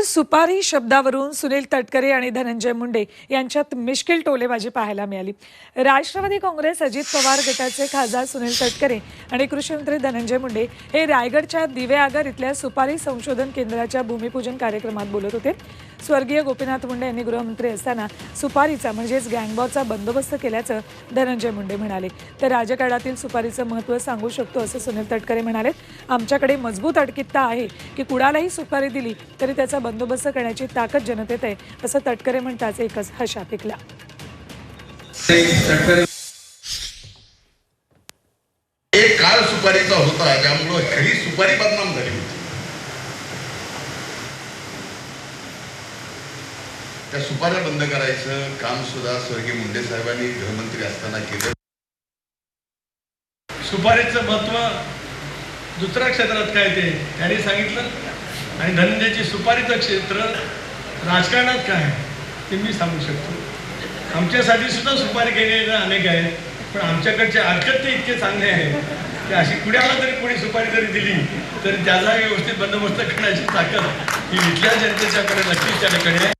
तर सुपारी शब्दावरून सुनील तटकरे आणि धनंजय मुंडे यांच्यात मिश्किल टोलेबाजी पाहायला मिळाली. राष्ट्रवादी काँग्रेस अजित पवार गटाचे खासदार सुनील तटकरे आणि कृषीमंत्री धनंजय मुंडे हे रायगडच्या दिवेआगर इथल्या सुपारी संशोधन केंद्राच्या भूमिपूजन कार्यक्रमात बोलत होते. स्वर्गीय गोपीनाथ मुंडे यांनी गृहमंत्री असताना सुपारीचा म्हणजेच गँगबॉचा बंदोबस्त केल्याचं धनंजय मुंडे म्हणाले. तर राजकारणातील सुपारीचं महत्त्व सांगू शकतो असं सुनील तटकरे म्हणाले आमच्याकडे मजबूत अडकित्ता आहे की कुणालाही सुपारी दिली तरी त्याचा बंदोबस्त करण्याची ताकद जनतेत आहे असं तटकरे म्हणताच एकच हशा पिकला एक काळ सुपारीचा होता ज्यामुळं ही सुपारी त्या सुपाऱ्या बंद करायचं काम सुद्धा स्वर्गीय मुंडे साहेबांनी गृहमंत्री असताना केलं. सुपारीचं महत्त्व दुसऱ्या क्षेत्रात काय ते? त्यांनी सांगितलं. आणि धनंजयची सुपारीचं क्षेत्र राजकारणात काय? आहे ते मी सांगू शकतो. आमच्यासाठी सुद्धा सुपारी केलेले अनेक आहेत पण आमच्याकडचे हरकत इतके चांगले आहे की अशी कुड्याला जरी कोणी सुपारी जरी दिली तरी त्याचा व्यवस्थित बंदोबस्त करण्याची ताकद ही इथल्या जनतेच्याकडे नक्कीच त्याच्याकडे आहे.